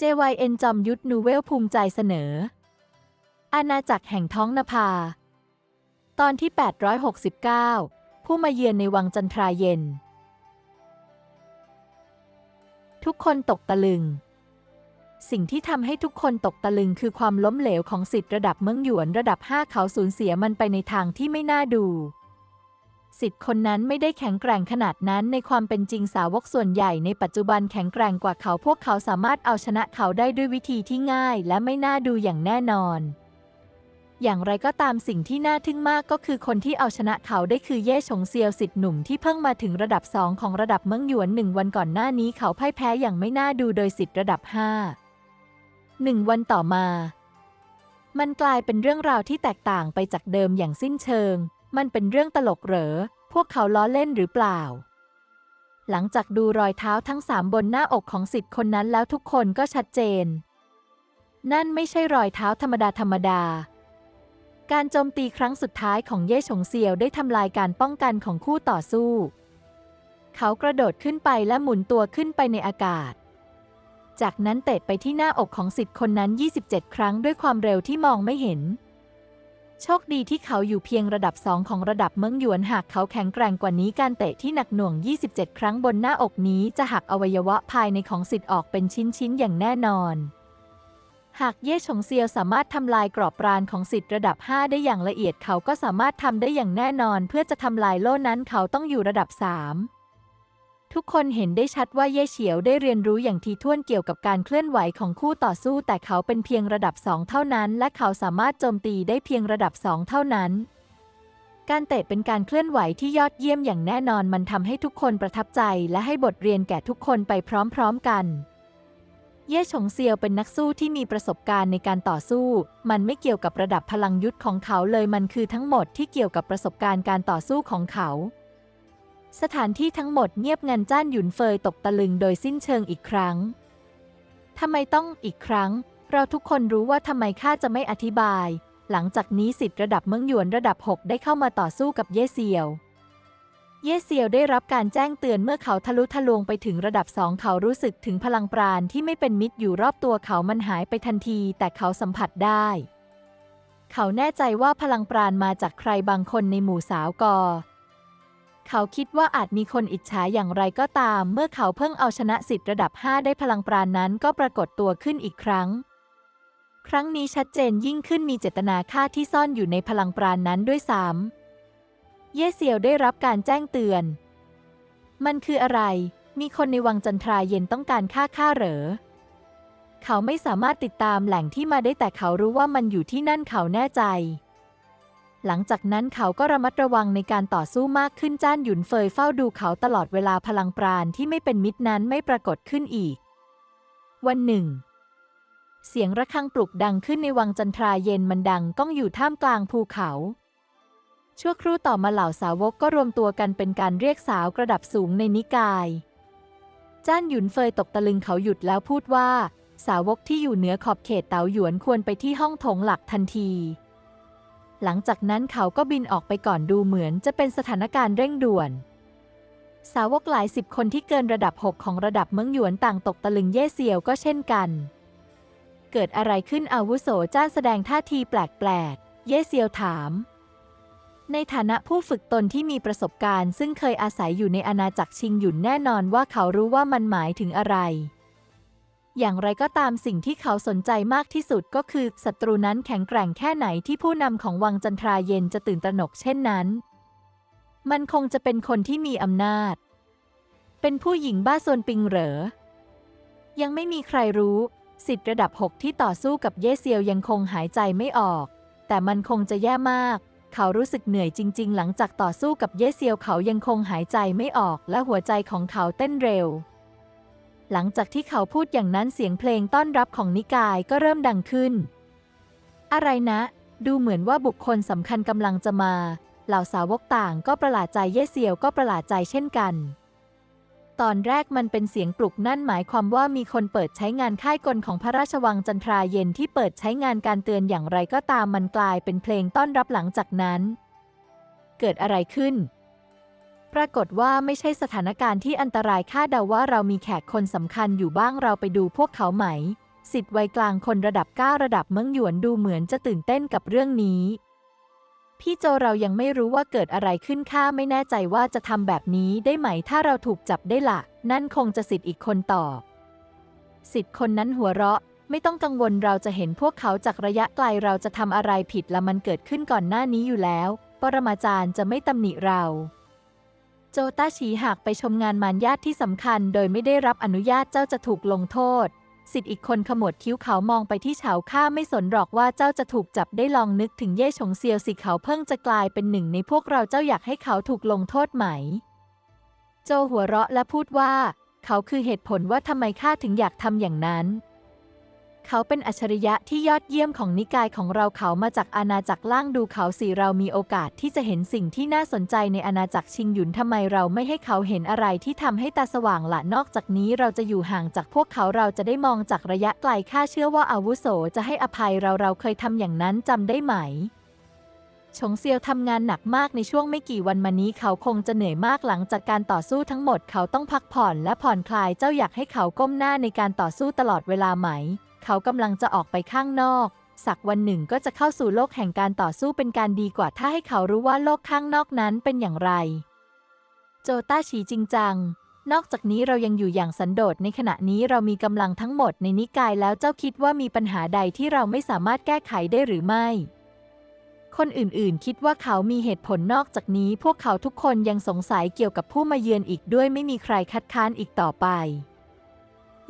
JYN จอมยุทธนูเวลภูมิใจเสนอ อาณาจักรแห่งท้องนภา ตอนที่ 869 ผู้มาเยือนในวังจันทราเย็น ทุกคนตกตะลึง สิ่งที่ทำให้ทุกคนตกตะลึงคือความล้มเหลวของสิทธิ์ระดับเมืองหยวนระดับ 5 เขาสูญเสียมันไปในทางที่ไม่น่าดู สิทธิ์คนนั้นไม่ได้แข็งแกร่งขนาดนั้นในความเป็นจริงสาวกส่วนใหญ่ในปัจจุบันแข็งแกร่งกว่าเขาพวกเขาสามารถเอาชนะเขาได้ด้วยวิธีที่ง่ายและไม่น่าดูอย่างแน่นอน อย่างไรก็ตามสิ่งที่น่าทึ่งมากก็คือคนที่เอาชนะเขาได้คือเย่ฉงเซียวสิทธิ์หนุ่มที่เพิ่งมาถึงระดับสองของระดับเมืองหยวนหนึ่งวันก่อนหน้านี้เขาพ่ายแพ้อย่างไม่น่าดูโดยสิทธิ์ระดับห้าหนึ่งวันต่อมามันกลายเป็นเรื่องราวที่แตกต่างไปจากเดิมอย่างสิ้นเชิง มันเป็นเรื่องตลกเหรอ พวกเขาล้อเล่นหรือเปล่า หลังจากดูรอยเท้าทั้งสามบนหน้าอกของสิทธิ์คนนั้นแล้วทุกคนก็ชัดเจน นั่นไม่ใช่รอยเท้าธรรมดาธรรมดา การโจมตีครั้งสุดท้ายของเย่ฉงเซียวได้ทำลายการป้องกันของคู่ต่อสู้ เขากระโดดขึ้นไปและหมุนตัวขึ้นไปในอากาศจากนั้นเตะไปที่หน้าอกของสิทธิ์คนนั้น 27 ครั้งด้วยความเร็วที่มองไม่เห็น โชคดีที่เขาอยู่เพียงระดับสองของระดับเมืองหยวนหากเขาแข็งแกร่งกว่านี้การเตะที่หนักหน่วง 27 ครั้งบนหน้าอกนี้จะหักอวัยวะภายในของสิทธิ์ออกเป็นชิ้นๆ อย่างแน่นอน หากเย่ฉงเซียวสามารถทำลายกรอบปรานของสิทธิ์ระดับ 5 ได้อย่างละเอียดเขาก็สามารถทำได้อย่างแน่นอน เพื่อจะทำลายโล่นั้นเขาต้องอยู่ระดับ 3 ทุกคนเห็นได้ชัดว่าเย่เฉียวได้เรียนรู้อย่างทีท่วนเกี่ยวกับการเคลื่อนไหวของคู่ต่อสู้ แต่เขาเป็นเพียงระดับ2เท่านั้น และเขาสามารถโจมตีได้เพียงระดับ2เท่านั้น การเตะเป็นการเคลื่อนไหวที่ยอดเยี่ยมอย่างแน่นอนมันทำให้ทุกคนประทับใจ และให้บทเรียนแก่ทุกคนไปพร้อมๆกัน เย่ฉงเซียวเป็นนักสู้ที่มีประสบการณ์ในการต่อสู้ มันไม่เกี่ยวกับระดับพลังยุทธของเขาเลยมันคือทั้งหมดที่เกี่ยวกับประสบการณ์การต่อสู้ของเขา สถานที่ทั้งหมดเงียบงันจ้านหยุนเฟยตกตะลึงโดยสิ้นเชิงอีกครั้ง ทำไมต้องอีกครั้ง เราทุกคนรู้ว่าทำไมข้าจะไม่อธิบาย หลังจากนี้สิทธิ์ระดับเมืองหยวนระดับ 6 ได้เข้ามาต่อสู้กับเย่เซียว เย่เซียวได้รับการแจ้งเตือนเมื่อเขาทะลุทะลวงไปถึงระดับสองเขารู้สึกถึงพลังปราณที่ไม่เป็นมิตรอยู่รอบตัวเขามันหายไปทันที แต่เขาสัมผัสได้ เขาแน่ใจว่าพลังปราณมาจากใครบางคนในหมู่สาวกอ เขาคิดว่าอาจมีคนอิจฉาอย่างไรก็ตาม เมื่อเขาเพิ่งเอาชนะสิทธิ์ระดับ 5 ได้พลังปราณนั้นก็ปรากฏตัวขึ้นอีกครั้ง ครั้งนี้ชัดเจนยิ่งขึ้นมีเจตนาฆ่าที่ซ่อนอยู่ในพลังปราณนั้นด้วยซ้ำเย่เซียวได้รับการแจ้งเตือน มันคืออะไร มีคนในวังจันทราเย็นต้องการฆ่าข้าเหรอ เขาไม่สามารถติดตามแหล่งที่มาได้แต่เขารู้ว่ามันอยู่ที่นั่นเขาแน่ใจ หลังจากนั้นเขาก็ระมัดระวังในการต่อสู้มากขึ้นจ้านหยุนเฟยเฝ้าดูเขาตลอดเวลาพลังปราณที่ไม่เป็นมิตรนั้นไม่ปรากฏขึ้นอีก วันหนึ่ง เสียงระฆังปลุกดังขึ้นในวังจันทราเย็นมันดังก้องอยู่ท่ามกลางภูเขา ชั่วครู่ต่อมาเหล่าสาวกก็รวมตัวกันเป็นการเรียกสาวกระดับสูงในนิกาย จ้านหยุนเฟยตกตะลึงเขาหยุดแล้วพูดว่า สาวกที่อยู่เหนือขอบเขตเตาหยวนควรไปที่ห้องโถงหลักทันที หลังจากนั้นเขาก็บินออกไปก่อนดูเหมือนจะเป็นสถานการณ์เร่งด่วน สาวกหลายสิบคนที่เกินระดับ 6 ของระดับเมืองหยวนต่างตกตะลึงเย่เซียวก็เช่นกัน เกิดอะไรขึ้นอาวุโสจ้าแสดงท่าทีแปลกๆ เย่เซียวถาม ในฐานะผู้ฝึกตนที่มีประสบการณ์ ซึ่งเคยอาศัยอยู่ในอาณาจักรชิงหยุนแน่นอนว่าเขารู้ว่ามันหมายถึงอะไร อย่างไรก็ตามสิ่งที่เขาสนใจมากที่สุดก็คือศัตรูนั้นแข็งแกร่งแค่ไหนที่ผู้นำของวังจันทราเย็นจะตื่นตระหนกเช่นนั้น มันคงจะเป็นคนที่มีอำนาจ เป็นผู้หญิงบ้าโซนปิงเหรอ ยังไม่มีใครรู้สิทธิ์ระดับ 6 ที่ต่อสู้กับเย่เซียวยังคงหายใจไม่ออก แต่มันคงจะแย่มาก เขารู้สึกเหนื่อยจริง ๆ หลังจากต่อสู้กับเย่เซียวเขายังคงหายใจไม่ออกและหัวใจของเขาเต้นเร็ว หลังจากที่เขาพูดอย่างนั้นเสียงเพลงต้อนรับของนิกายก็เริ่มดังขึ้น อะไรนะ ดูเหมือนว่าบุคคลสำคัญกำลังจะมา เหล่าสาวกต่างก็ประหลาดใจเย่เซียวก็ประหลาดใจเช่นกัน ตอนแรกมันเป็นเสียงปลุกนั่นหมายความว่ามีคนเปิดใช้งานค่ายกลของพระราชวังจันทราเย็นที่เปิดใช้งานการเตือนอย่างไรก็ตามมันกลายเป็นเพลงต้อนรับหลังจากนั้น เกิดอะไรขึ้น ปรากฏว่าไม่ใช่สถานการณ์ที่อันตรายคาดเดาว่าเรามีแขกคนสำคัญอยู่บ้างเราไปดูพวกเขาไหม สิทธิ์วัยกลางคนระดับ 9 ระดับเมืองหยวนดูเหมือนจะตื่นเต้นกับเรื่องนี้ พี่โจเรายังไม่รู้ว่าเกิดอะไรขึ้นข้าไม่แน่ใจว่าจะทำแบบนี้ได้ไหมถ้าเราถูกจับได้ละ นั่นคงจะสิทธิ์อีกคนตอบ สิทธิ์คนนั้นหัวเราะ ไม่ต้องกังวลเราจะเห็นพวกเขาจากระยะไกลเราจะทำอะไรผิดละมันเกิดขึ้นก่อนหน้านี้อยู่แล้ว ปรมาจารย์จะไม่ตำหนิเรา โจต้าฉีหากไปชมงานมารญาติที่สำคัญ โดยไม่ได้รับอนุญาตเจ้าจะถูกลงโทษ สิทธิ์อีกคนขมวดคิ้วเขามองไปที่เฉาข้าไม่สนหรอกว่าเจ้าจะถูกจับได้ลองนึกถึงเย่ฉงเซียวสิเขาเพิ่งจะกลายเป็นหนึ่งในพวกเราเจ้าอยากให้เขาถูกลงโทษไหม โจหัวเราะและพูดว่า เขาคือเหตุผลว่าทำไมข้าถึงอยากทำอย่างนั้น เขาเป็นอัจฉริยะที่ยอดเยี่ยมของนิกายของเราเขามาจากอาณาจักรล่างดูเขาสิเรามีโอกาสที่จะเห็นสิ่งที่น่าสนใจในอาณาจักรชิงหยุนทำไมเราไม่ให้เขาเห็นอะไรที่ทำให้ตาสว่างละนอกจากนี้เราจะอยู่ห่างจากพวกเขาเราจะได้มองจากระยะไกลข้าเชื่อว่าอาวุโสจะให้อภัยเราเราเคยทำอย่างนั้นจำได้ไหมชงเซียวทำงานหนักมากในช่วงไม่กี่วันมานี้เขาคงจะเหนื่อยมากหลังจากการต่อสู้ทั้งหมดเขาต้องพักผ่อนและผ่อนคลายเจ้าอยากให้เขาก้มหน้าในการต่อสู้ตลอดเวลาไหม เขากำลังจะออกไปข้างนอก สักวันหนึ่งก็จะเข้าสู่โลกแห่งการต่อสู้เป็นการดีกว่าถ้าให้เขารู้ว่าโลกข้างนอกนั้นเป็นอย่างไร โจต้าฉีจริงจัง นอกจากนี้เรายังอยู่อย่างสันโดษในขณะนี้เรามีกำลังทั้งหมดในนิกายแล้วเจ้าคิดว่ามีปัญหาใดที่เราไม่สามารถแก้ไขได้หรือไม่คนอื่นๆ คิดว่าเขามีเหตุผลนอกจากนี้ พวกเขาทุกคนยังสงสัยเกี่ยวกับผู้มาเยือนอีกด้วยไม่มีใครคัดค้านอีกต่อไป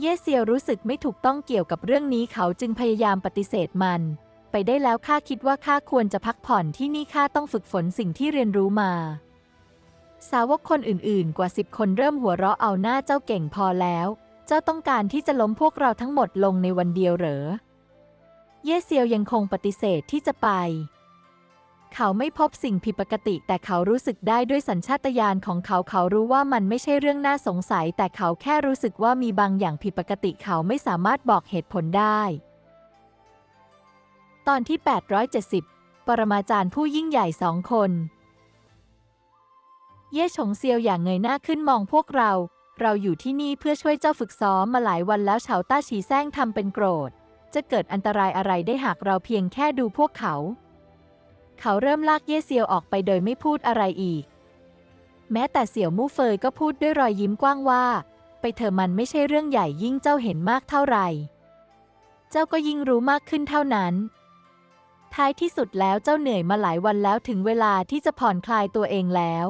เยเซียรู้สึกไม่ถูกต้องเกี่ยวกับเรื่องนี้เขาจึงพยายามปฏิเสธมัน ไปได้แล้วข้าคิดว่าข้าควรจะพักผ่อนที่นี่ข้าต้องฝึกฝนสิ่งที่เรียนรู้มา สาวกคนอื่นๆ กว่าสิบคนเริ่มหัวเราะเอาหน้าเจ้าเก่งพอแล้ว เจ้าต้องการที่จะล้มพวกเราทั้งหมดลงในวันเดียวเหรอ เยเซียวยังคงปฏิเสธที่จะไป เขาไม่พบสิ่งผิดปกติ แต่เขารู้สึกได้ด้วยสัญชาตญาณของเขาเขารู้ว่ามันไม่ใช่เรื่องน่าสงสัย แต่เขาแค่รู้สึกว่ามีบางอย่างผิดปกติเขาไม่สามารถบอกเหตุผลได้ ตอนที่ 870 ปรมาจารย์ผู้ยิ่งใหญ่สองคน เย่ฉงเซียวอย่างเงยหน้าขึ้นมองพวกเรา เราอยู่ที่นี่เพื่อช่วยเจ้าฝึกซ้อมมาหลายวันแล้วเฉาต้าฉีแซงทำเป็นโกรธ จะเกิดอันตรายอะไรได้หากเราเพียงแค่ดูพวกเขา เขาเริ่มลากเย่เซียวออกไปโดยไม่พูดอะไรอีก แม้แต่เสี่ยวมู่เฟยก็พูดด้วยรอยยิ้มกว้างว่า ไปเถอมันไม่ใช่เรื่องใหญ่ยิ่งเจ้าเห็นมากเท่าไหร่ เจ้าก็ยิ่งรู้มากขึ้นเท่านั้น ท้ายที่สุดแล้วเจ้าเหนื่อยมาหลายวันแล้วถึงเวลาที่จะผ่อนคลายตัวเองแล้ว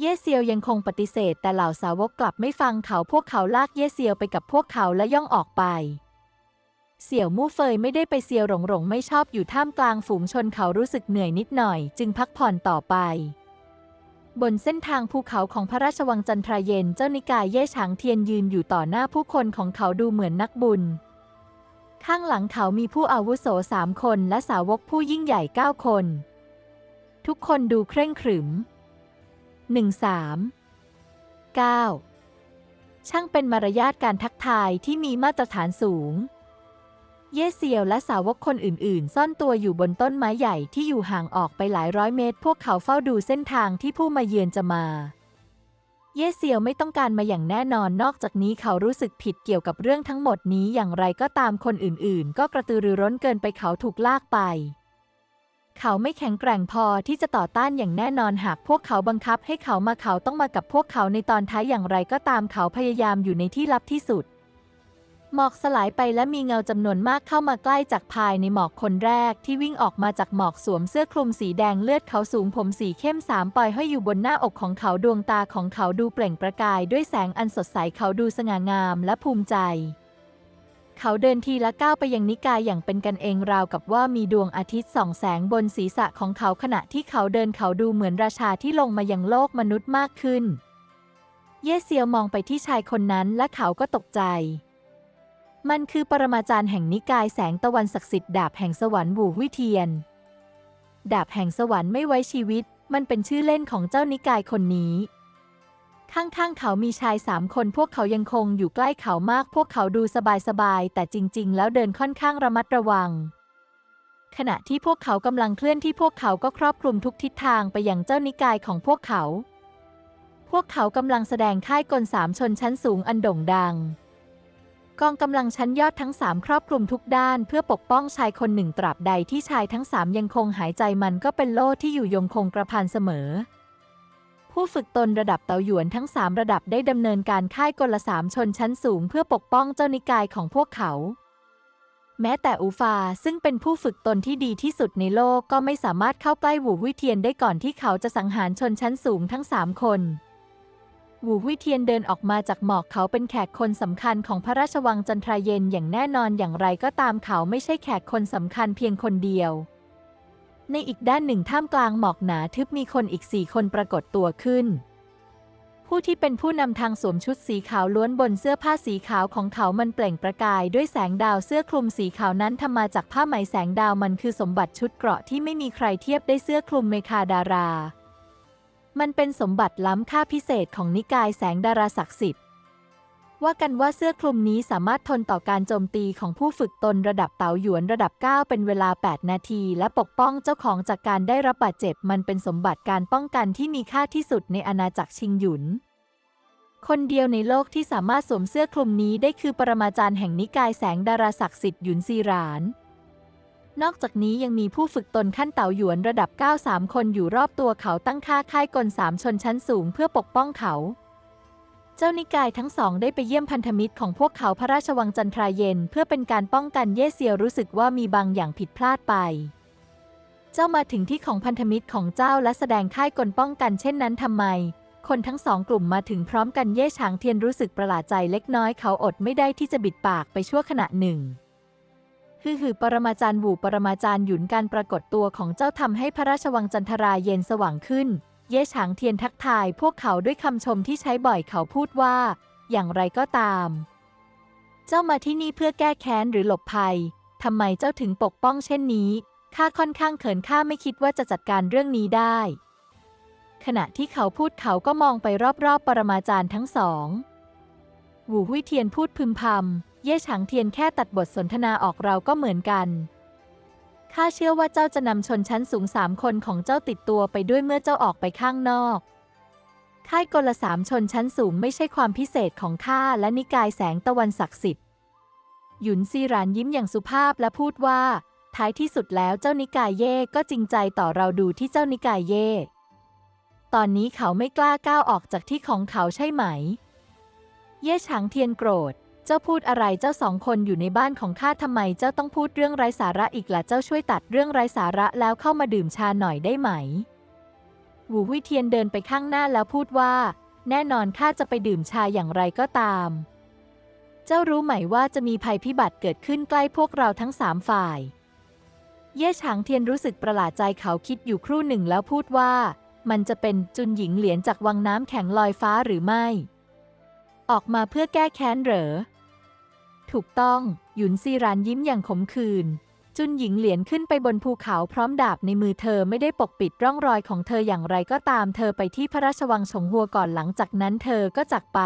เย่เซียวยังคงปฏิเสธแต่เหล่าสาวกกลับไม่ฟังเขาพวกเขาลากเย่เซียวไปกับพวกเขาและย่องออกไป เสี่ยวมู่เฟยไม่ได้ไปเซียวหลงหลงไม่ชอบอยู่ท่ามกลางฝูงชนเขารู้สึกเหนื่อยนิดหน่อย จึงพักผ่อนต่อไป บนเส้นทางภูเขาของพระราชวังจันทราเย็นเจ้านิกายเย่ฉางเทียนยืนอยู่ต่อหน้าผู้คนของเขาดูเหมือนนักบุญ ข้างหลังเขามีผู้อาวุโสสามคนและสาวกผู้ยิ่งใหญ่เก้าคน ทุกคนดูเคร่งขรึมหนึ่งสามเก้าช่างเป็นมารยาทการทักทายที่มีมาตรฐานสูง เย่เซียวและสาวกคนอื่นๆ ซ่อนตัวอยู่บนต้นไม้ใหญ่ที่อยู่ห่างออกไปหลายร้อยเมตร พวกเขาเฝ้าดูเส้นทางที่ผู้มาเยือนจะมา เย่เซียวไม่ต้องการมาอย่างแน่นอน นอกจากนี้เขารู้สึกผิดเกี่ยวกับเรื่องทั้งหมดนี้อย่างไรก็ตามคนอื่นๆ ก็กระตือรือร้นเกินไปเขาถูกลากไป เขาไม่แข็งแกร่งพอที่จะต่อต้านอย่างแน่นอนหากพวกเขาบังคับให้เขามาเขาต้องมากับพวกเขาในตอนท้ายอย่างไรก็ตามเขาพยายามอยู่ในที่ลับที่สุด หมอกสลายไปและมีเงาจำนวนมากเข้ามาใกล้จากภายในหมอกคนแรกที่วิ่งออกมาจากหมอกสวมเสื้อคลุมสีแดงเลือดเขาสูงผมสีเข้มสามปลอยห้อยอยู่บนหน้าอกของเขาดวงตาของเขาดูเปล่งประกายด้วยแสงอันสดใสเขาดูสง่างามและภูมิใจ เขาเดินทีละก้าวไปยังนิกายอย่างเป็นกันเองราวกับว่ามีดวงอาทิตย์ส่องแสงบนศีรษะของเขาขณะที่เขาเดินเขาดูเหมือนราชาที่ลงมายังโลกมนุษย์มากขึ้น เย่เซียวมองไปที่ชายคนนั้นและเขาก็ตกใจ มันคือปรมาจารย์แห่งนิกายแสงตะวันศักดิ์สิทธิ์ดาบแห่งสวรรค์บูวิเทียน ดาบแห่งสวรรค์ไม่ไว้ชีวิต มันเป็นชื่อเล่นของเจ้านิกายคนนี้ ข้างๆเขามีชายสามคนพวกเขายังคงอยู่ใกล้เขามาก พวกเขาดูสบายๆแต่จริง ๆ แล้วเดินค่อนข้างระมัดระวัง ขณะที่พวกเขากำลังเคลื่อนที่พวกเขาก็ครอบคลุมทุกทิศทางไปยังเจ้านิกายของพวกเขา พวกเขากำลังแสดงค่ายกลสามชนชั้นสูงอันโด่งดัง กองกำลังชั้นยอดทั้งสามครอบคลุมทุกด้านเพื่อปกป้องชายคนหนึ่งตราบใดที่ชายทั้งสามยังคงหายใจมันก็เป็นโล่ที่อยู่ยงคงกระพันเสมอ ผู้ฝึกตนระดับเตาหยวนทั้งสามระดับได้ดำเนินการค่ายกลสามชนชั้นสูงเพื่อปกป้องเจ้านิกายของพวกเขา แม้แต่อูฟาซึ่งเป็นผู้ฝึกตนที่ดีที่สุดในโลกก็ไม่สามารถเข้าใกล้หวูวิเทียนได้ก่อนที่เขาจะสังหารชนชั้นสูงทั้งสามคน หวูวิเทียนเดินออกมาจากหมอกเขาเป็นแขกคนสำคัญของพระราชวังจันทราเย็นอย่างแน่นอนอย่างไรก็ตามเขาไม่ใช่แขกคนสำคัญเพียงคนเดียว ในอีกด้านหนึ่งท่ามกลางหมอกหนาทึบมีคนอีกสี่คนปรากฏตัวขึ้น ผู้ที่เป็นผู้นำทางสวมชุดสีขาวล้วนบนเสื้อผ้าสีขาวของเขามันเปล่งประกายด้วยแสงดาวเสื้อคลุมสีขาวนั้นทำมาจากผ้าไหมแสงดาวมันคือสมบัติชุดเกราะที่ไม่มีใครเทียบได้เสื้อคลุมเมคาดารา มันเป็นสมบัติล้ำค่าพิเศษของนิกายแสงดาราศักดิ์สิทธิ์ ว่ากันว่าเสื้อคลุมนี้สามารถทนต่อการโจมตีของผู้ฝึกตนระดับเต๋าหยวนระดับ 9 เป็นเวลา 8 นาที และปกป้องเจ้าของจากการได้รับบาดเจ็บ มันเป็นสมบัติการป้องกันที่มีค่าที่สุดในอาณาจักรชิงหยุน คนเดียวในโลกที่สามารถสวมเสื้อคลุมนี้ได้คือปรมาจารย์แห่งนิกายแสงดาราศักดิ์สิทธิ์หยุนซีราน นอกจากนี้ยังมีผู้ฝึกตนขั้นเต๋าหยวนระดับ 9 3 คนอยู่รอบตัวเขาตั้งค่าค่ายกลสามชนชั้นสูงเพื่อปกป้องเขา เจ้านิกายทั้งสองได้ไปเยี่ยมพันธมิตรของพวกเขาพระราชวังจันทราเย็น เพื่อเป็นการป้องกันเย่เซียวรู้สึกว่ามีบางอย่างผิดพลาดไป เจ้ามาถึงที่ของพันธมิตรของเจ้าและแสดงค่ายกลป้องกันเช่นนั้นทำไม คนทั้งสองกลุ่มมาถึงพร้อมกันเย่ฉางเทียนรู้สึกประหลาดใจเล็กน้อยเขาอดไม่ได้ที่จะบิดปากไปชั่วขณะหนึ่ง ฮือหือปรมาจารย์หวูปรมาจารย์หยุนการปรากฏตัวของเจ้าทำให้พระราชวังจันทราเย็นสว่างขึ้น เย่ฉางเทียนทักทายพวกเขาด้วยคำชมที่ใช้บ่อยเขาพูดว่า อย่างไรก็ตาม เจ้ามาที่นี่เพื่อแก้แค้นหรือหลบภัยทำไมเจ้าถึงปกป้องเช่นนี้ข้าค่อนข้างเขินข้าไม่คิดว่าจะจัดการเรื่องนี้ได้ ขณะที่เขาพูดเขาก็มองไปรอบๆ ปรมาจารย์ทั้งสองหวูหุยเทียนพูดพึมพำ เย่ฉางเทียนแค่ตัดบทสนทนาออกเราก็เหมือนกัน ข้าเชื่อว่าเจ้าจะนำชนชั้นสูงสามคนของเจ้าติดตัวไปด้วยเมื่อเจ้าออกไปข้างนอก ค่ายกลสามชนชั้นสูงไม่ใช่ความพิเศษของข้าและนิกายแสงตะวันศักดิ์สิทธิ์ หยุนซีรานยิ้มอย่างสุภาพและพูดว่า ท้ายที่สุดแล้วเจ้านิกายเย่ก็จริงใจต่อเราดูที่เจ้านิกายเย่ตอนนี้เขาไม่กล้าก้าวออกจากที่ของเขาใช่ไหม เย่ฉางเทียนโกรธ เจ้าพูดอะไรเจ้าสองคนอยู่ในบ้านของข้าทำไมเจ้าต้องพูดเรื่องไร้สาระอีกล่ะเจ้าช่วยตัดเรื่องไร้สาระแล้วเข้ามาดื่มชาหน่อยได้ไหม หวูหุยเทียนเดินไปข้างหน้าแล้วพูดว่า แน่นอนข้าจะไปดื่มชาอย่างไรก็ตาม เจ้ารู้ไหมว่าจะมีภัยพิบัติเกิดขึ้นใกล้พวกเราทั้งสามฝ่าย เย่ฉางเทียนรู้สึกประหลาดใจเขาคิดอยู่ครู่หนึ่งแล้วพูดว่า มันจะเป็นจุนหญิงเหรียญจากวังน้ำแข็งลอยฟ้าหรือไม่ ออกมาเพื่อแก้แค้นเหรอ ถูกต้อง หยุนซีรานยิ้มอย่างขมขื่นจุนหญิงเหรียญขึ้นไปบนภูเขาพร้อมดาบในมือเธอไม่ได้ปกปิดร่องรอยของเธออย่างไรก็ตามเธอไปที่พระราชวังฉงหัวก่อนหลังจากนั้นเธอก็จากไป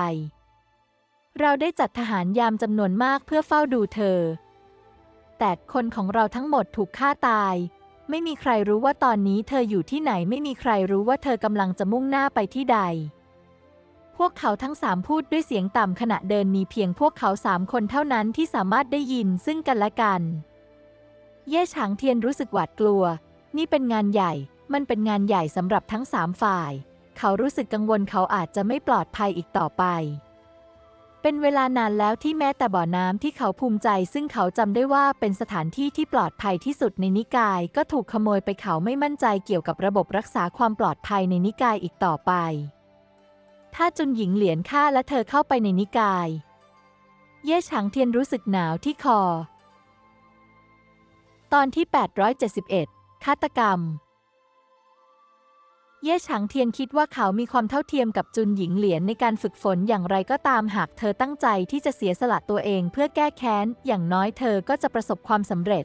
เราได้จัดทหารยามจำนวนมากเพื่อเฝ้าดูเธอ แต่คนของเราทั้งหมดถูกฆ่าตาย ไม่มีใครรู้ว่าตอนนี้เธออยู่ที่ไหนไม่มีใครรู้ว่าเธอกำลังจะมุ่งหน้าไปที่ใด วกเขาทั้งสามพูดด้วยเสียงต่ำขณะเดินมีเพียงพวกเขาสามคนเท่านั้นที่สามารถได้ยินซึ่งกันและกัน เย่ฉางเทียนรู้สึกหวาดกลัว นี่เป็นงานใหญ่ มันเป็นงานใหญ่สำหรับทั้งสามฝ่าย เขารู้สึกกังวลเขาอาจจะไม่ปลอดภัยอีกต่อไป เป็นเวลานานแล้วที่แม้แต่บ่อน้ำที่เขาภูมิใจ ซึ่งเขาจำได้ว่าเป็นสถานที่ที่ปลอดภัยที่สุดในนิกาย ก็ถูกขโมยไปเขาไม่มั่นใจเกี่ยวกับระบบรักษาความปลอดภัยในนิกายอีกต่อไป ถ้าจุนหญิงเหรียญฆ่าและเธอเข้าไปในนิกาย เย่ฉางเทียนรู้สึกหนาวที่คอ ตอนที่ 871 ฆาตกรรม เย่ฉางเทียนคิดว่าเขามีความเท่าเทียมกับจุนหญิงเหรียญในการฝึกฝนอย่างไรก็ตามหากเธอตั้งใจที่จะเสียสละตัวเองเพื่อแก้แค้น อย่างน้อยเธอก็จะประสบความสำเร็จ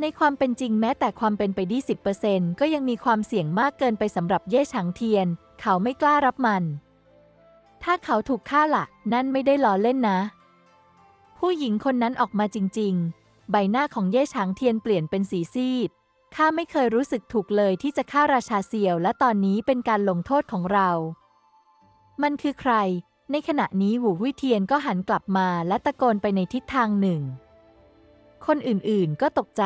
ในความเป็นจริงแม้แต่ความเป็นไปดี10%ก็ยังมีความเสี่ยงมากเกินไปสำหรับเย่ฉางเทียน เขาไม่กล้ารับมัน ถ้าเขาถูกฆ่าละ่ะ นั่นไม่ได้ล้อเล่นนะ ผู้หญิงคนนั้นออกมาจริง ๆ ใบหน้าของเย่ฉางเทียนเปลี่ยนเป็นสีซีด ข้าไม่เคยรู้สึกถูกเลยที่จะฆ่าราชาเซียว และตอนนี้เป็นการลงโทษของเรา มันคือใคร ในขณะนี้หูวิเทียนก็หันกลับมาและตะโกนไปในทิศทางหนึ่ง คนอื่นๆก็ตกใจ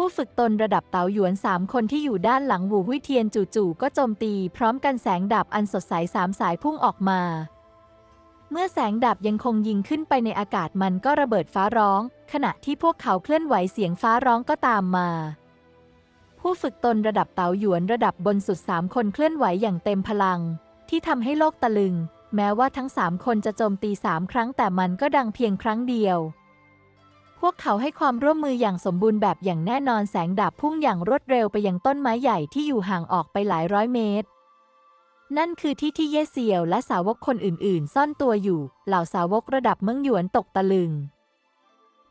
ผู้ฝึกตนระดับเต๋าหยวนสามคนที่อยู่ด้านหลังหูวิเทียนจู่ๆก็โจมตี พร้อมกันแสงดาบอันสดใสสามสายพุ่งออกมา เมื่อแสงดาบยังคงยิงขึ้นไปในอากาศมันก็ระเบิดฟ้าร้อง ขณะที่พวกเขาเคลื่อนไหวเสียงฟ้าร้องก็ตามมา ผู้ฝึกตนระดับเต๋าหยวนระดับบนสุดสามคนเคลื่อนไหวอย่างเต็มพลัง ที่ทำให้โลกตะลึง แม้ว่าทั้งสามคนจะโจมตีสามครั้งแต่มันก็ดังเพียงครั้งเดียว พวกเขาให้ความร่วมมืออย่างสมบูรณ์แบบอย่างแน่นอนแสงดาบพุ่งอย่างรวดเร็วไปยังต้นไม้ใหญ่ที่อยู่ห่างออกไปหลายร้อยเมตร นั่นคือที่ที่เย่เซียวและสาวกคนอื่นๆ ซ่อนตัวอยู่ เหล่าสาวกระดับเมืองหยวนตกตะลึง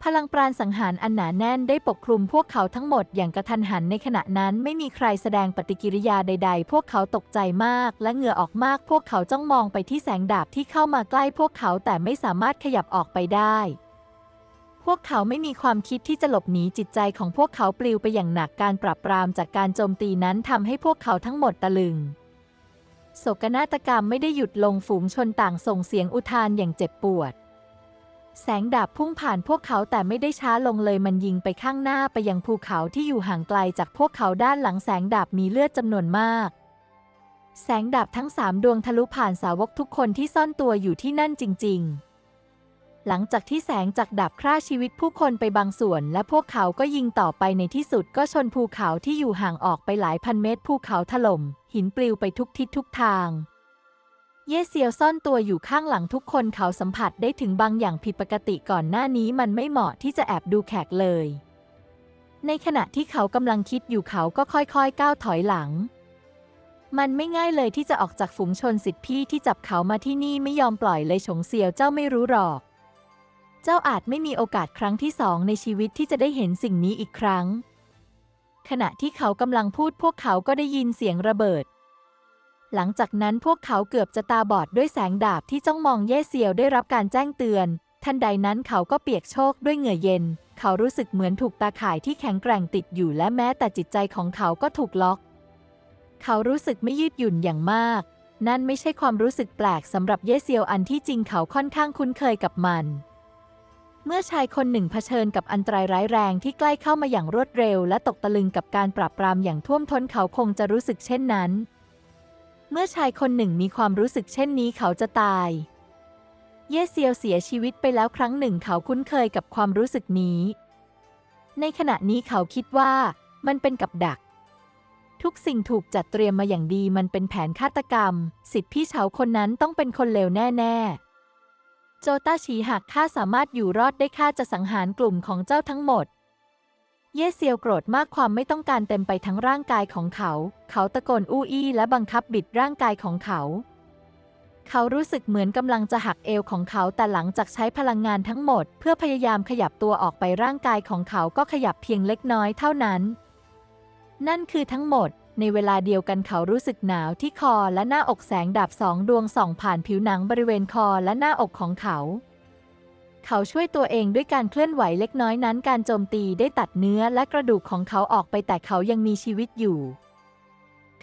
พลังปราณสังหารอันหนาแน่นได้ปกคลุมพวกเขาทั้งหมดอย่างกระทันหันในขณะนั้นไม่มีใครแสดงปฏิกิริยาใด ๆ พวกเขาตกใจมากและเหงื่อออกมาก พวกเขาจ้องมองไปที่แสงดาบที่เข้ามาใกล้พวกเขาแต่ไม่สามารถขยับออกไปได้ พวกเขาไม่มีความคิดที่จะหลบหนีจิตใจของพวกเขาปลิวไปอย่างหนักการปราบปรามจากการโจมตีนั้นทำให้พวกเขาทั้งหมดตะลึงโศกนาฏกรรมไม่ได้หยุดลงฝูงชนต่างส่งเสียงอุทานอย่างเจ็บปวด แสงดาบพุ่งผ่านพวกเขาแต่ไม่ได้ช้าลงเลยมันยิงไปข้างหน้าไปยังภูเขาที่อยู่ห่างไกลจากพวกเขาด้านหลังแสงดาบมีเลือดจำนวนมาก แสงดาบทั้งสามดวงทะลุผ่านสาวกทุกคนที่ซ่อนตัวอยู่ที่นั่นจริง ๆ หลังจากที่แสงจากดาบฆ่าชีวิตผู้คนไปบางส่วน และพวกเขาก็ยิงต่อไปในที่สุดก็ชนภูเขาที่อยู่ห่างออกไปหลายพันเมตรภูเขาถล่ม หินปลิวไปทุกทิศทุกทาง เย่เซียวซ่อนตัวอยู่ข้างหลังทุกคนเขาสัมผัสได้ถึงบางอย่างผิดปกติก่อนหน้านี้มันไม่เหมาะที่จะแอบดูแขกเลย ในขณะที่เขากำลังคิดอยู่เขาก็ค่อยๆ ก้าวถอยหลังมันไม่ง่ายเลยที่จะออกจากฝูงชนสิทธิพี่ที่จับเขามาที่นี่ไม่ยอมปล่อยเลยฉงเซียวเจ้าไม่รู้หรอก เจ้าอาจไม่มีโอกาสครั้งที่สองในชีวิตที่จะได้เห็นสิ่งนี้อีกครั้ง ขณะที่เขากำลังพูดพวกเขาก็ได้ยินเสียงระเบิด หลังจากนั้นพวกเขาเกือบจะตาบอดด้วยแสงดาบที่จ้องมองเย่เซียวได้รับการแจ้งเตือน ทันใดนั้นเขาก็เปียกโชกด้วยเหงื่อเย็น เขารู้สึกเหมือนถูกตาข่ายที่แข็งแกร่งติดอยู่และแม้แต่จิตใจของเขาก็ถูกล็อก เขารู้สึกไม่ยืดหยุ่นอย่างมากนั่นไม่ใช่ความรู้สึกแปลกสำหรับเย่เซียวอันที่จริงเขาค่อนข้างคุ้นเคยกับมัน เมื่อชายคนหนึ่งเผชิญกับอันตรายร้ายแรงที่ใกล้เข้ามาอย่างรวดเร็ว และตกตะลึงกับการปราบปรามอย่างท่วมท้นเขาคงจะรู้สึกเช่นนั้น เมื่อชายคนหนึ่งมีความรู้สึกเช่นนี้เขาจะตาย เยเซียวเสียชีวิตไปแล้วครั้งหนึ่งเขาคุ้นเคยกับความรู้สึกนี้ ในขณะนี้เขาคิดว่ามันเป็นกับดัก ทุกสิ่งถูกจัดเตรียมมาอย่างดีมันเป็นแผนฆาตกรรม สิทธิพี่เฉาคนนั้นต้องเป็นคนเลวแน่ ๆ โจต้าฉีหากข้าสามารถอยู่รอดได้ข้าจะสังหารกลุ่มของเจ้าทั้งหมด เย่เซียวโกรธมากความไม่ต้องการเต็มไปทั้งร่างกายของเขา เขาตะโกนอู้อี้และบังคับบิดร่างกายของเขา เขารู้สึกเหมือนกำลังจะหักเอวของเขาแต่หลังจากใช้พลังงานทั้งหมด เพื่อพยายามขยับตัวออกไปร่างกายของเขาก็ขยับเพียงเล็กน้อยเท่านั้น นั่นคือทั้งหมด ในเวลาเดียวกันเขารู้สึกหนาวที่คอและหน้าอกแสงดาบสองดวงส่องผ่านผิวหนังบริเวณคอและหน้าอกของเขา เขาช่วยตัวเองด้วยการเคลื่อนไหวเล็กน้อยนั้น การโจมตีได้ตัดเนื้อและกระดูกของเขาออกไปแต่เขายังมีชีวิตอยู่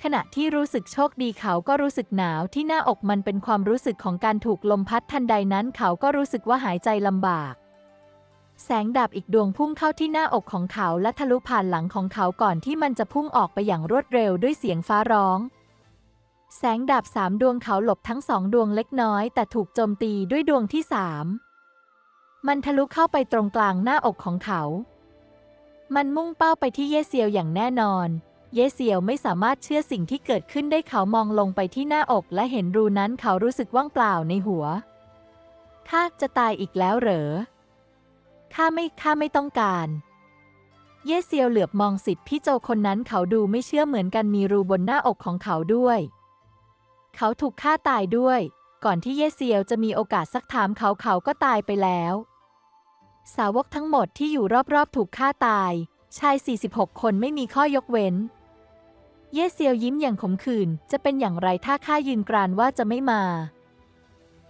ขณะที่รู้สึกโชคดีเขาก็รู้สึกหนาวที่หน้าอกมันเป็นความรู้สึกของการถูกลมพัดทันใดนั้น เขาก็รู้สึกว่าหายใจลำบาก แสงดาบอีกดวงพุ่งเข้าที่หน้าอกของเขาและทะลุผ่านหลังของเขาก่อนที่มันจะพุ่งออกไปอย่างรวดเร็วด้วยเสียงฟ้าร้อง แสงดาบสามดวงเขาหลบทั้งสองดวงเล็กน้อย แต่ถูกโจมตีด้วยดวงที่สามมันทะลุเข้าไปตรงกลางหน้าอกของเขา มันมุ่งเป้าไปที่เยเซียวอย่างแน่นอน เยเซียวไม่สามารถเชื่อสิ่งที่เกิดขึ้นได้เขามองลงไปที่หน้าอกและเห็นรูนั้นเขารู้สึกว่างเปล่าในหัวข้าจะตายอีกแล้วเหรอ ข้าไม่ข้าไม่ต้องการ เย่เซียวเหลือบมองสิทธิ์พี่โจคนนั้นเขาดูไม่เชื่อเหมือนกันมีรูบนหน้าอกของเขาด้วย เขาถูกฆ่าตายด้วย ก่อนที่เย่เซียวจะมีโอกาสซักถามเขาเขาก็ตายไปแล้ว สาวกทั้งหมดที่อยู่รอบๆถูกฆ่าตาย ชาย 46 คนไม่มีข้อยกเว้น เย่เซียวยิ้มอย่างขมขื่นจะเป็นอย่างไรถ้าข้ายืนกรานว่าจะไม่มา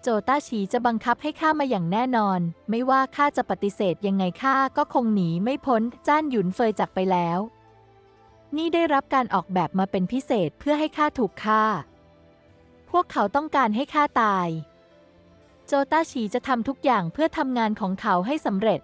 โจต้าฉีจะบังคับให้ข้ามาอย่างแน่นอน ไม่ว่าข้าจะปฏิเสธยังไงข้าก็คงหนีไม่พ้นจ้านหยุนเฟยจากไปแล้ว นี่ได้รับการออกแบบมาเป็นพิเศษเพื่อให้ข้าถูกฆ่า พวกเขาต้องการให้ข้าตาย โจต้าฉีจะทำทุกอย่างเพื่อทำงานของเขาให้สำเร็จ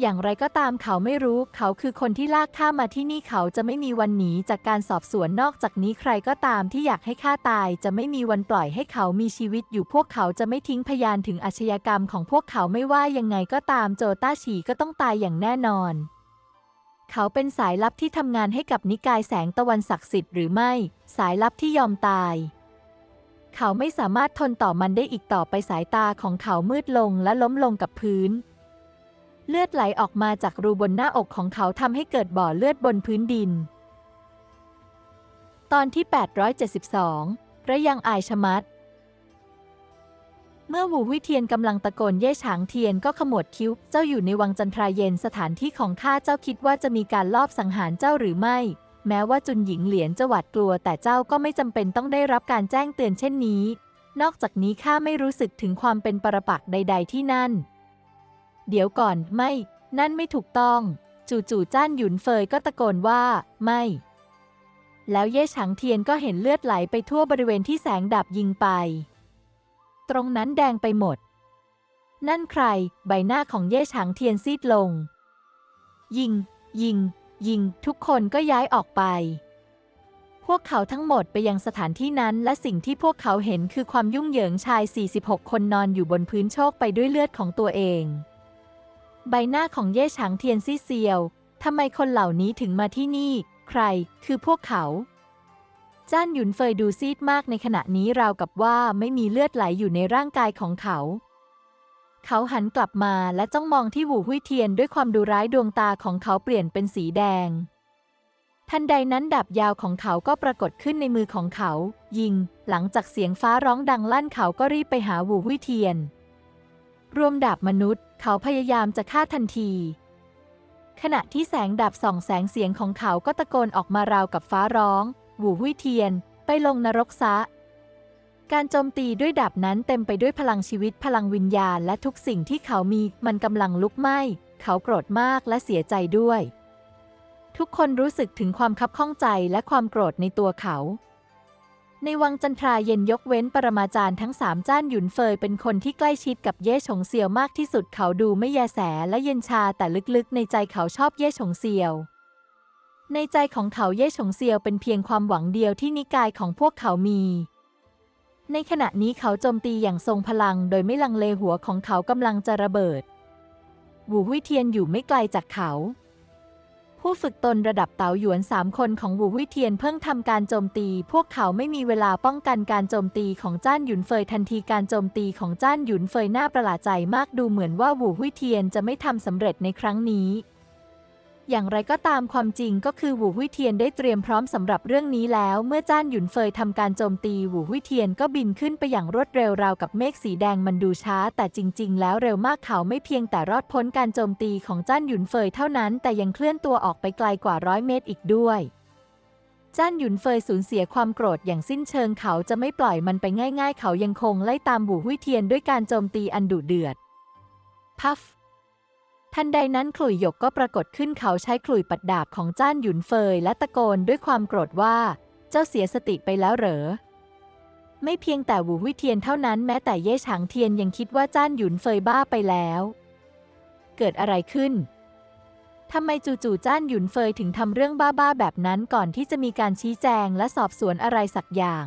อย่างไรก็ตามเขาไม่รู้ เขาคือคนที่ลากข้ามาที่นี่เขาจะไม่มีวันหนีจากการสอบสวนนอกจากนี้ใครก็ตามที่อยากให้ข้าตาย จะไม่มีวันปล่อยให้เขามีชีวิตอยู่พวกเขาจะไม่ทิ้งพยานถึงอาชญากรรมของพวกเขาไม่ว่ายังไงก็ตามโจต้าฉีก็ต้องตายอย่างแน่นอน เขาเป็นสายลับที่ทำงานให้กับนิกายแสงตะวันศักดิ์สิทธิ์หรือไม่ สายลับที่ยอมตายเขาไม่สามารถทนต่อมันได้อีกต่อไปสายตาของเขามืดลงและล้มลงกับพื้น เลือดไหลออกมาจากรูบนหน้าอกของเขาทำให้เกิดบ่อเลือดบนพื้นดิน ตอนที่ 872 ระยังอายชะมัด เมื่อหูวิเทียนกำลังตะโกนเย่ฉางเทียนก็ขมวดคิ้ว เจ้าอยู่ในวังจันทราเย็นสถานที่ของข้าเจ้าคิดว่าจะมีการลอบสังหารเจ้าหรือไม่ แม้ว่าจุนหญิงเหลียนจะหวาดกลัว แต่เจ้าก็ไม่จำเป็นต้องได้รับการแจ้งเตือนเช่นนี้ นอกจากนี้ข้าไม่รู้สึกถึงความเป็นปรปักษ์ใด ๆ ที่นั่น เดี๋ยวก่อนไม่ นั่นไม่ถูกต้อง จู่ๆจ้านหยุนเฟยก็ตะโกนว่า ไม่ แล้วเย่ฉางเทียนก็เห็นเลือดไหลไปทั่วบริเวณที่แสงดับยิงไป ตรงนั้นแดงไปหมด นั่นใคร ใบหน้าของเย่ฉางเทียนซีดลง ยิง ยิง ยิง ทุกคนก็ย้ายออกไปพวกเขาทั้งหมดไปยังสถานที่นั้นและสิ่งที่พวกเขาเห็นคือความยุ่งเหยิงชาย 46 คนนอนอยู่บนพื้นโชกไปด้วยเลือดของตัวเอง ใบหน้าของเย่ฉางเทียนซีเซียวทำไมคนเหล่านี้ถึงมาที่นี่ ใคร คือพวกเขาจ้านหยุนเฟยดูซีดมากในขณะนี้ราวกับว่าไม่มีเลือดไหลอยู่ในร่างกายของเขา เขาหันกลับมาและจ้องมองที่หูหุยเทียนด้วยความดูร้ายดวงตาของเขาเปลี่ยนเป็นสีแดง ทันใดนั้นดาบยาวของเขาก็ปรากฏขึ้นในมือของเขา ยิง หลังจากเสียงฟ้าร้องดังลั่นเขาก็รีบไปหาหูหุยเทียน รวมดาบมนุษย์ เขาพยายามจะฆ่าทันที ขณะที่แสงดาบส่องแสงเสียงของเขาก็ตะโกนออกมาราวกับฟ้าร้อง หูหุยเทียน ไปลงนรกซะ การโจมตีด้วยดาบนั้นเต็มไปด้วยพลังชีวิตพลังวิญญาณและทุกสิ่งที่เขามีมันกำลังลุกไหม้ เขาโกรธมากและเสียใจด้วย ทุกคนรู้สึกถึงความคับข้องใจและความโกรธในตัวเขา ในวังจันทราเย็นยกเว้นปรมาจารย์ทั้งสามจ้านหยุนเฟยเป็นคนที่ใกล้ชิดกับเย่ฉงเซียวมากที่สุดเขาดูไม่แยแสและเย็นชาแต่ลึกๆ ในใจเขาชอบเย่ฉงเซียว ในใจของเขาเย่ฉงเซียวเป็นเพียงความหวังเดียวที่นิกายของพวกเขามี ในขณะนี้เขาโจมตีอย่างทรงพลัง โดยไม่ลังเลหัวของเขากำลังจะระเบิดหูหุยเทียนอยู่ไม่ไกลจากเขา ผู้ฝึกตนระดับเต๋าหยวนสามคนของหูหุยเทียนเพิ่งทำการโจมตี พวกเขาไม่มีเวลาป้องกันการโจมตีของจ้านหยุนเฟยทันทีการโจมตีของจ้านหยุนเฟยน่าประหลาดใจมากดูเหมือนว่าหูหุยเทียนจะไม่ทำสำเร็จในครั้งนี้ อย่างไรก็ตามความจริงก็คือหูหุยเทียนได้เตรียมพร้อมสำหรับเรื่องนี้แล้ว เมื่อจ้านหยุนเฟยทำการโจมตีหูหุยเทียนก็บินขึ้นไปอย่างรวดเร็วราวกับเมฆสีแดงมันดูช้า แต่จริง ๆ แล้วเร็วมากเขาไม่เพียงแต่รอดพ้นการโจมตีของจ้านหยุนเฟยเท่านั้น แต่ยังเคลื่อนตัวออกไปไกลกว่าร้อยเมตรอีกด้วยจ้านหยุนเฟยสูญเสียความโกรธอย่างสิ้นเชิงเขาจะไม่ปล่อยมันไปง่าย ๆ เขายังคงไล่ตามหูหุยเทียนด้วยการโจมตีอันดุเดือด พัฟ ทันใดนั้นขลุ่ยหยกก็ปรากฏขึ้นเขาใช้ขลุ่ยปัดดาบของจ้านหยุนเฟยและตะโกนด้วยความโกรธว่า เจ้าเสียสติไปแล้วเหรอ ไม่เพียงแต่หูวิเทียนเท่านั้นแม้แต่เย่ฉางเทียนยังคิดว่าจ้านหยุนเฟยบ้าไปแล้ว เกิดอะไรขึ้นทำไมจู่ๆจ้านหยุนเฟยถึงทำเรื่องบ้าๆแบบนั้นก่อนที่จะมีการชี้แจงและสอบสวนอะไรสักอย่าง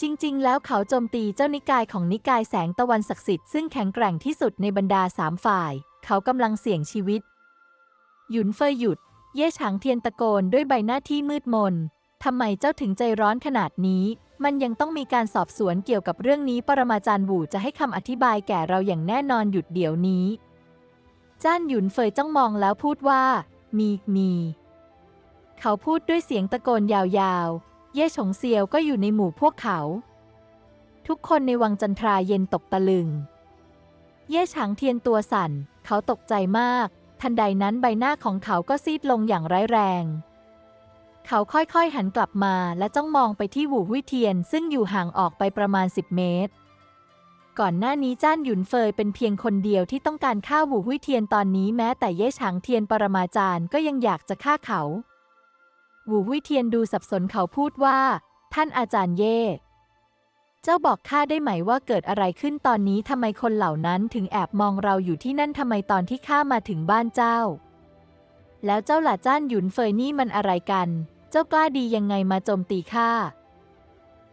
จริงๆ แล้วเขาโจมตีเจ้านิกายของนิกายแสงตะวันศักดิ์สิทธิ์ซึ่งแข็งแกร่งที่สุดในบรรดาสามฝ่าย เขากำลังเสี่ยงชีวิต หยุนเฟยหยุด เย่ฉางเทียนตะโกนด้วยใบหน้าที่มืดมน ทำไมเจ้าถึงใจร้อนขนาดนี้ มันยังต้องมีการสอบสวนเกี่ยวกับเรื่องนี้ ปรมาจารย์หวูจะให้คำอธิบายแก่เราอย่างแน่นอนหยุดเดี๋ยวนี้ จ้านหยุนเฟยจ้องมองแล้วพูดว่า มีมี เขาพูดด้วยเสียงตะโกนยาวๆ เย่ฉงเซียวก็อยู่ในหมู่พวกเขา ทุกคนในวังจันทราเย็นตกตะลึง เย่ฉางเทียนตัวสั่น เขาตกใจมาก ทันใดนั้นใบหน้าของเขาก็ซีดลงอย่างร้ายแรง เขาค่อยๆหันกลับมาและจ้องมองไปที่หูหุยเทียน ซึ่งอยู่ห่างออกไปประมาณ 10 เมตร ก่อนหน้านี้จ้านหยุนเฟยเป็นเพียงคนเดียวที่ต้องการฆ่าหูหุยเทียนตอนนี้แม้แต่เย่ฉางเทียนปรมาจารย์ก็ยังอยากจะฆ่าเขาหูหุยเทียนดูสับสนเขาพูดว่า ท่านอาจารย์เย่ เจ้าบอกข้าได้ไหมว่าเกิดอะไรขึ้นตอนนี้ทำไมคนเหล่านั้นถึงแอบมองเราอยู่ที่นั่นทำไมตอนที่ข้ามาถึงบ้านเจ้า แล้วเจ้าหล่ะจ้านหยุนเฟยนี่มันอะไรกัน เจ้ากล้าดียังไงมาโจมตีข้า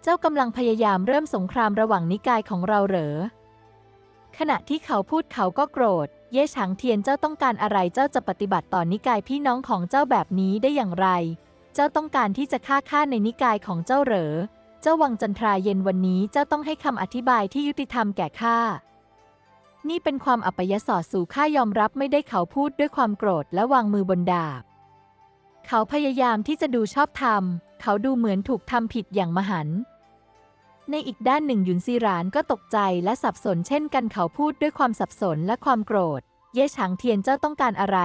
เจ้ากำลังพยายามเริ่มสงครามระหว่างนิกายของเราเหรอ ขณะที่เขาพูดเขาก็โกรธ เย่ฉางเทียนเจ้าต้องการอะไรเจ้าจะปฏิบัติต่อนนิกายพี่น้องของเจ้าแบบนี้ได้อย่างไร เจ้าต้องการที่จะฆ่าข้าในนิกายของเจ้าเหรอ เจ้าวังจันทราเย็นวันนี้เจ้าต้องให้คำอธิบายที่ยุติธรรมแก่ข้า นี่เป็นความอัปยศสู่ข้ายอมรับไม่ได้เขาพูดด้วยความโกรธและวางมือบนดาบ เขาพยายามที่จะดูชอบธรรม เขาดูเหมือนถูกทำผิดอย่างมหัน ในอีกด้านหนึ่งหยุนซีหรานก็ตกใจและสับสนเช่นกันเขาพูดด้วยความสับสนและความโกรธ เย่ฉางเทียนเจ้าต้องการอะไร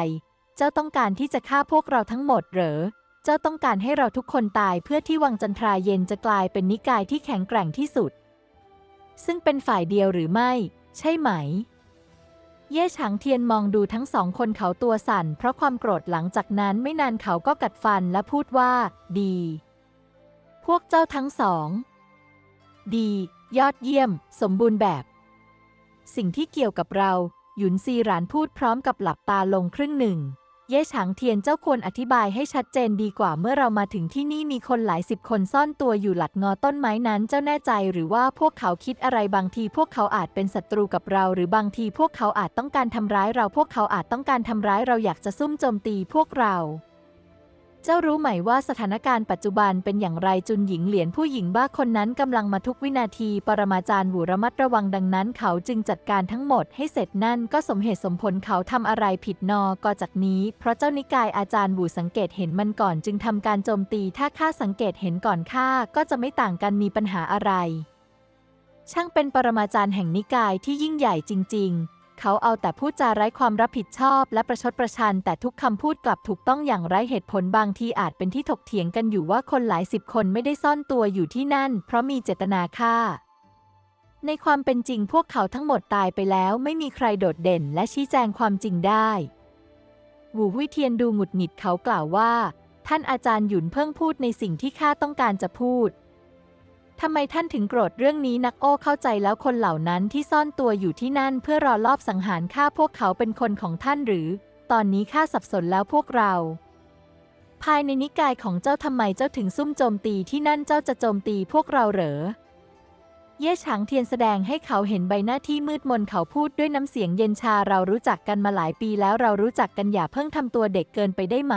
เจ้าต้องการที่จะฆ่าพวกเราทั้งหมดเหรอ เจ้าต้องการให้เราทุกคนตายเพื่อที่วังจันทราเย็นจะกลายเป็นนิกายที่แข็งแกร่งที่สุด ซึ่งเป็นฝ่ายเดียวหรือไม่ ใช่ไหม เย่ฉางเทียนมองดูทั้งสองคนเขาตัวสั่น เพราะความโกรธหลังจากนั้นไม่นานเขาก็กัดฟันและพูดว่า ดี พวกเจ้าทั้งสอง ดี ยอดเยี่ยม สมบูรณ์แบบ สิ่งที่เกี่ยวกับเรา หยุนซีหรานพูดพร้อมกับหลับตาลงครึ่งหนึ่ง เย่ฉางเทียนเจ้าควรอธิบายให้ชัดเจนดีกว่าเมื่อเรามาถึงที่นี่มีคนหลายสิบคนซ่อนตัวอยู่หลัดงอต้นไม้นั้นเจ้าแน่ใจหรือว่าพวกเขาคิดอะไรบางทีพวกเขาอาจเป็นศัตรูกับเรา หรือบางทีพวกเขาอาจต้องการทำร้ายเราพวกเขาอาจต้องการทำร้ายเราอยากจะซุ่มโจมตีพวกเรา เจ้ารู้ไหมว่าสถานการณ์ปัจจุบันเป็นอย่างไรจุนหญิงเหรียญผู้หญิงบ้าคนนั้นกำลังมาทุกวินาที ปรมาจารย์หูระมัดระวังดังนั้น เขาจึงจัดการทั้งหมดให้เสร็จนั่นก็สมเหตุสมผลเขาทำอะไรผิดนอก็จากนี้ เพราะเจ้านิกายอาจารย์บูสังเกตเห็นมันก่อนจึงทำการโจมตี ถ้าข้าสังเกตเห็นก่อนข้าก็จะไม่ต่างกันมีปัญหาอะไร ช่างเป็นปรมาจารย์แห่งนิกายที่ยิ่งใหญ่จริง ๆ เขาเอาแต่พูดจาไร้ความรับผิดชอบและประชดประชัน แต่ทุกคำพูดกลับถูกต้องอย่างไร้เหตุผลบางทีอาจเป็นที่ถกเถียงกันอยู่ว่าคนหลายสิบคนไม่ได้ซ่อนตัวอยู่ที่นั่น เพราะมีเจตนาฆ่า ในความเป็นจริงพวกเขาทั้งหมดตายไปแล้ว ไม่มีใครโดดเด่นและชี้แจงความจริงได้หูหุยเทียนดูหงุดหงิดเขากล่าวว่า ท่านอาจารย์หยุนเพิ่งพูดในสิ่งที่ข้าต้องการจะพูด ทำไมท่านถึงโกรธเรื่องนี้นักโอ้เข้าใจแล้วคนเหล่านั้นที่ซ่อนตัวอยู่ที่นั่นเพื่อรอลอบสังหารฆ่าพวกเขาเป็นคนของท่านหรือ ตอนนี้ข้าสับสนแล้วพวกเรา ภายในนิกายของเจ้าทำไมเจ้าถึงซุ่มโจมตีที่นั่นเจ้าจะโจมตีพวกเราเหรอ เย่ฉางเทียนแสดงให้เขาเห็นใบหน้าที่มืดมนเขาพูดด้วยน้ำเสียงเย็นชาเรารู้จักกันมาหลายปีแล้วเรารู้จักกันอย่าเพิ่งทำตัวเด็กเกินไปได้ไหม